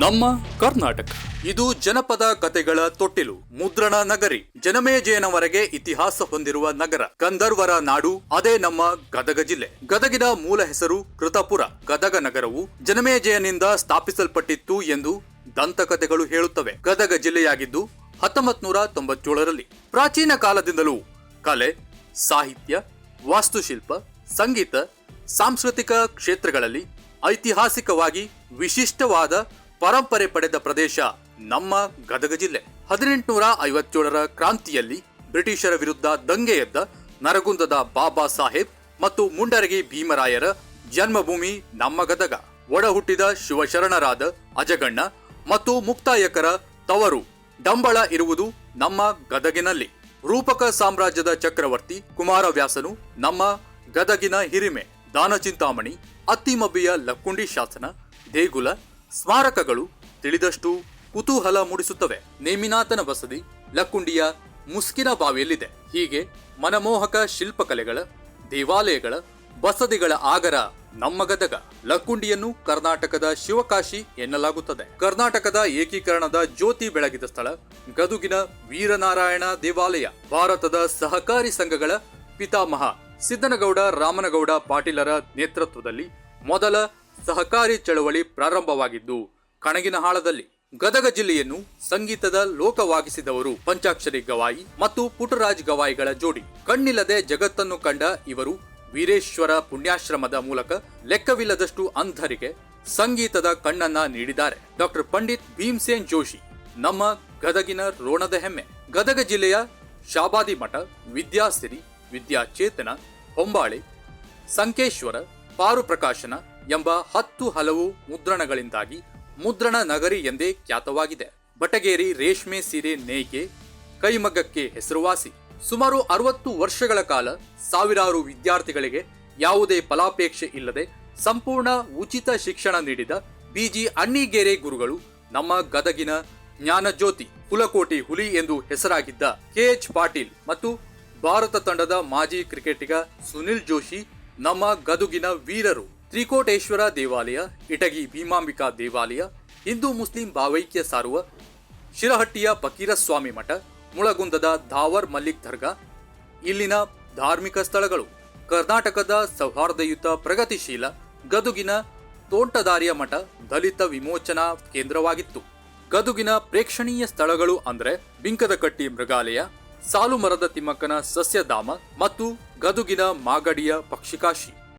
ನಮ್ಮ ಕರ್ನಾಟಕ. ಇದು ಜನಪದ ಕತೆಗಳ ತೊಟ್ಟಿಲು, ಮುದ್ರಣ ನಗರಿ. ಜನಮೇಜಯನವರೆಗೆ ಇತಿಹಾಸ ಹೊಂದಿರುವ ನಗರ. ಗಂಧರ್ವರ ನಾಡು, ಅದೇ ನಮ್ಮ ಗದಗ ಜಿಲ್ಲೆ. ಗದಗಿನ ಮೂಲ ಹೆಸರು ಕೃತಪುರ. ಗದಗ ನಗರವು ಜನಮೇಜಯನಿಂದ ಸ್ಥಾಪಿಸಲ್ಪಟ್ಟಿತ್ತು ಎಂದು ದಂತಕಥೆಗಳು ಹೇಳುತ್ತವೆ. ಗದಗ ಜಿಲ್ಲೆಯಾಗಿದ್ದು ಹತ್ತೊಂಬತ್ ನೂರ ತೊಂಬತ್ತೇಳರಲ್ಲಿ ಪ್ರಾಚೀನ ಕಾಲದಿಂದಲೂ ಕಲೆ, ಸಾಹಿತ್ಯ, ವಾಸ್ತುಶಿಲ್ಪ, ಸಂಗೀತ, ಸಾಂಸ್ಕೃತಿಕ ಕ್ಷೇತ್ರಗಳಲ್ಲಿ ಐತಿಹಾಸಿಕವಾಗಿ ವಿಶಿಷ್ಟವಾದ ಪರಂಪರೆ ಪಡೆದ ಪ್ರದೇಶ ನಮ್ಮ ಗದಗ ಜಿಲ್ಲೆ. ಹದಿನೆಂಟುನೂರ ಐವತ್ತೇಳರ ಕ್ರಾಂತಿಯಲ್ಲಿ ಬ್ರಿಟಿಷರ ವಿರುದ್ಧ ದಂಗೆ ಎದ್ದ ನರಗುಂದದ ಬಾಬಾ ಸಾಹೇಬ್ ಮತ್ತು ಮುಂಡರಗಿ ಭೀಮರಾಯರ ಜನ್ಮಭೂಮಿ ನಮ್ಮ ಗದಗ. ಒಡ ಹುಟ್ಟಿದ ಶಿವಶರಣರಾದ ಅಜಗಣ್ಣ ಮತ್ತು ಮುಕ್ತಾಯಕರ ತವರು ಡಂಬಳ ಇರುವುದು ನಮ್ಮ ಗದಗಿನಲ್ಲಿ. ರೂಪಕ ಸಾಮ್ರಾಜ್ಯದ ಚಕ್ರವರ್ತಿ ಕುಮಾರವ್ಯಾಸನು ನಮ್ಮ ಗದಗಿನ ಹಿರಿಮೆ ದಾನಚಿಂತಾಮಣಿ, ಅತ್ತಿಮಬ್ಬಿಯ ಲಕ್ಕುಂಡಿ ಶಾಸನ ದೇಗುಲ ಸ್ಮಾರಕಗಳು ತಿಳಿದಷ್ಟು ಕುತೂಹಲ ಮೂಡಿಸುತ್ತವೆ. ನೇಮಿನಾಥನ ಬಸದಿ ಲಕ್ಕುಂಡಿಯ ಮುಸ್ಕಿನ ಬಾವಿಯಲ್ಲಿದೆ. ಹೀಗೆ ಮನಮೋಹಕ ಶಿಲ್ಪಕಲೆಗಳ, ದೇವಾಲಯಗಳ ಬಸದಿಗಳ ಆಗರ ನಮ್ಮ ಗದಗ ಲಕ್ಕುಂಡಿಯನ್ನು ಕರ್ನಾಟಕದ ಶಿವಕಾಶಿ ಎನ್ನಲಾಗುತ್ತದೆ. ಕರ್ನಾಟಕದ ಏಕೀಕರಣದ ಜ್ಯೋತಿ ಬೆಳಗಿದ ಸ್ಥಳ ಗದುಗಿನ ವೀರನಾರಾಯಣ ದೇವಾಲಯ. ಭಾರತದ ಸಹಕಾರಿ ಸಂಘಗಳ ಪಿತಾಮಹ ಸಿದ್ದನಗೌಡ, ರಾಮನಗೌಡ ಪಾಟೀಲರ ನೇತೃತ್ವದಲ್ಲಿ ಮೊದಲ ಸಹಕಾರಿ ಚಳವಳಿ ಪ್ರಾರಂಭವಾಗಿದ್ದು ಕಣಗಿನಹಾಳದಲ್ಲಿ ಗದಗ ಜಿಲ್ಲೆಯನ್ನು ಸಂಗೀತದ ಲೋಕವಾಗಿಸಿದವರು ಪಂಚಾಕ್ಷರಿ ಗವಾಯಿ ಮತ್ತು ಪುಟರಾಜ್ ಗವಾಯಿಗಳ ಜೋಡಿ. ಕಣ್ಣಿಲ್ಲದೆ ಜಗತ್ತನ್ನು ಕಂಡ ಇವರು ವೀರೇಶ್ವರ ಪುಣ್ಯಾಶ್ರಮದ ಮೂಲಕ ಲೆಕ್ಕವಿಲ್ಲದಷ್ಟು ಅಂಧರಿಗೆ ಸಂಗೀತದ ಕಣ್ಣನ್ನ ನೀಡಿದ್ದಾರೆ. ಡಾಕ್ಟರ್ ಪಂಡಿತ್ ಭೀಮ್ಸೇನ್ ಜೋಶಿ, ನಮ್ಮ ಗದಗಿನ ರೋಣದ ಹೆಮ್ಮೆ. ಗದಗ ಜಿಲ್ಲೆಯ ಶಾಬಾದಿ ಮಠ, ವಿದ್ಯಾಸಿರಿ, ವಿದ್ಯಾಚೇತನ, ಹೊಂಬಾಳೆ, ಸಂಕೇಶ್ವರ ಪಾರು ಪ್ರಕಾಶನ ಎಂಬ ಹತ್ತು ಹಲವು ಮುದ್ರಣಗಳಿಂದಾಗಿ ಮುದ್ರಣ ನಗರಿ ಎಂದೇ ಖ್ಯಾತವಾಗಿದೆ. ಬಟಗೇರಿ ರೇಷ್ಮೆ ಸೀರೆ ನೇಯ್ಗೆ ಕೈಮಗ್ಗಕ್ಕೆ ಹೆಸರುವಾಸಿ. ಸುಮಾರು ಅರವತ್ತು ವರ್ಷಗಳ ಕಾಲ ಸಾವಿರಾರು ವಿದ್ಯಾರ್ಥಿಗಳಿಗೆ ಯಾವುದೇ ಫಲಾಪೇಕ್ಷೆ ಇಲ್ಲದೆ ಸಂಪೂರ್ಣ ಉಚಿತ ಶಿಕ್ಷಣ ನೀಡಿದ ಬಿಜಿ ಅಣ್ಣಿಗೇರೆ ಗುರುಗಳು ನಮ್ಮ ಗದಗಿನ ಜ್ಞಾನಜ್ಯೋತಿ ಕುಲಕೋಟಿ ಹುಲಿ ಎಂದು ಹೆಸರಾಗಿದ್ದ ಕೆಎಚ್ ಪಾಟೀಲ್ ಮತ್ತು ಭಾರತ ತಂಡದ ಮಾಜಿ ಕ್ರಿಕೆಟಿಗ ಸುನಿಲ್ ಜೋಶಿ ನಮ್ಮ ಗದುಗಿನ ವೀರರು. ತ್ರಿಕೋಟೇಶ್ವರ ದೇವಾಲಯ, ಇಟಗಿ ಭೀಮಾಂಬಿಕಾ ದೇವಾಲಯ, ಹಿಂದೂ ಮುಸ್ಲಿಂ ಭಾವೈಕ್ಯ ಸಾರುವ ಶಿರಹಟ್ಟಿಯ ಫಕೀರಸ್ವಾಮಿ ಮಠ, ಮುಳಗುಂದದ ಧಾವರ್ ಮಲ್ಲಿಕ್ ದರ್ಗಾ, ಇಲ್ಲಿನ ಧಾರ್ಮಿಕ ಸ್ಥಳಗಳು, ಕರ್ನಾಟಕದ ಸೌಹಾರ್ದಯುತ ಪ್ರಗತಿಶೀಲ ಗದುಗಿನ ತೋಂಟದಾರಿಯ ಮಠ ದಲಿತ ವಿಮೋಚನಾ ಕೇಂದ್ರವಾಗಿತ್ತು. ಗದುಗಿನ ಪ್ರೇಕ್ಷಣೀಯ ಸ್ಥಳಗಳು ಅಂದರೆ ಬಿಂಕದಕಟ್ಟಿ ಮೃಗಾಲಯ, ಸಾಲುಮರದ ತಿಮ್ಮಕ್ಕನ ಸಸ್ಯಧಾಮ ಮತ್ತು ಗದುಗಿನ ಮಾಗಡಿಯ ಪಕ್ಷಿಕಾಶಿ.